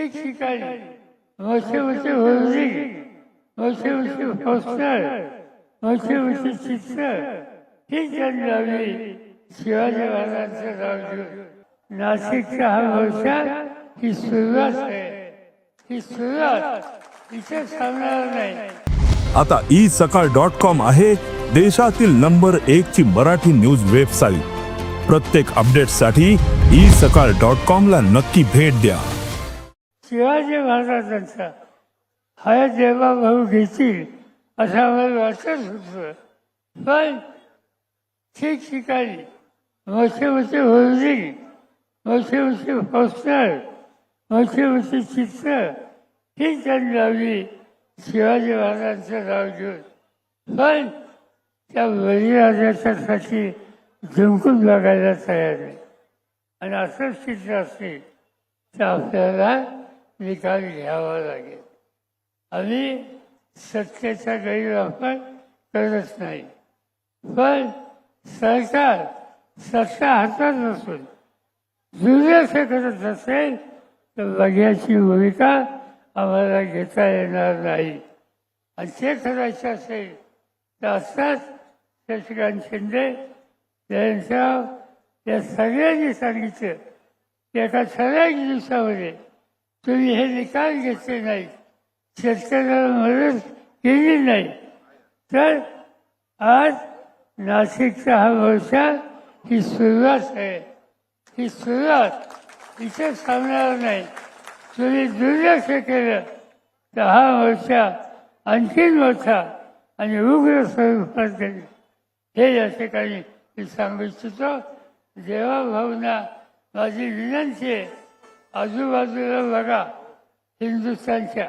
ठिकठिकाणी मोठे मोठे होर्डिंग मोठे मोठे पोस्टर मोठे मोठे चित्र. ही त्यांनी लावली शिवाजी महाराजांचं नाव घेऊन नाशिकचा हा मोर्चा ही सुरुवात आहे. ही सुरुवात इथे थांबणार नाही. आता ई सकाळ डॉट कॉम आहे देशातील नंबर एक ची मराठी न्यूज वेबसाईट. प्रत्येक अपडेटसाठी ई सकाळ डॉट कॉम ला नक्की भेट द्या. शिवाजी महाराजांचा. हा देवा भाऊ घेतील असं आम्हाला वाटत होतं. पण ठिकठिकाणी मोठे मोठे होल्डिंग मोठे मोठे पोस्टर मोठे मोठे चित्र ही त्यांनी लावली शिवाजी महाराजांचं नाव घेऊन. पण त्या बळीराजाच्यासाठी झुंकून बघायला तयार आहे. आणि असंच चित्र असेल तर आपल्याला निकाल घ्यावा लागेल. आम्ही सत्तेचा गैरवापर करत नाही. पण सरकार सत्ता हातात नसून दुर्लक्ष करत असेल तर बघ्याची भूमिका आम्हाला घेता येणार नाही. आणि ते करायचं असेल तर असतात शशिकांत शिंदे जयंतराव या सगळ्यांनी सांगितलं. की एका ठराविक दिवसामध्ये तुम्ही हे निकाल घेतले नाही. शेतकऱ्याला मदत केली नाही. तर आज नाशिकचा हा मोर्चा ही सुरुवात आहे. ही सुरुवात इथे थांबणार नाही. तुम्ही दुर्लक्ष केलं. तर हा मोर्चा आणखीन मोठा आणि उग्र स्वरूपात जाईल हे या ठिकाणी मी सांगू इच्छितो. देवाभावना माझी विनंती आहे. आजूबाजूला बघा हिंदुस्थानच्या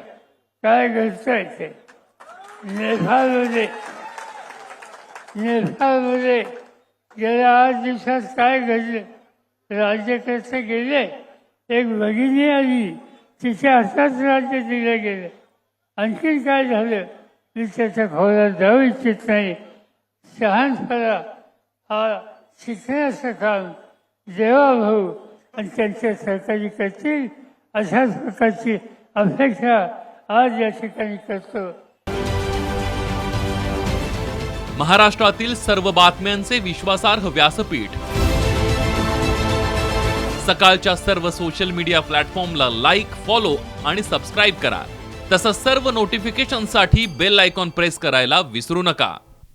काय घडतंय ते. नेपाळमध्ये नेपाळमध्ये गेल्या आठ दिवसात काय घडलं? राज्यकर्ते गेले? एक भगिनी आली तिच्या हातात राज्य दिलं गेलं. आणखीन काय झालं? मी त्याच्या खोला जाऊ इच्छित नाही. शहानपणा हा शिकण्याचं काम. देवाभाऊ आणि त्यांच्या सहकारी करतील अशाच प्रकारची अपेक्षा आज या ठिकाणी करतो. महाराष्ट्रातील सर्व बातम्यांचे विश्वासार्ह व्यासपीठ. सकाळच्या सर्व सोशल मीडिया प्लॅटफॉर्मला लाईक फॉलो आणि सबस्क्राईब करा. तसंच सर्व नोटिफिकेशनसाठी बेल आयकॉन प्रेस करायला विसरू नका.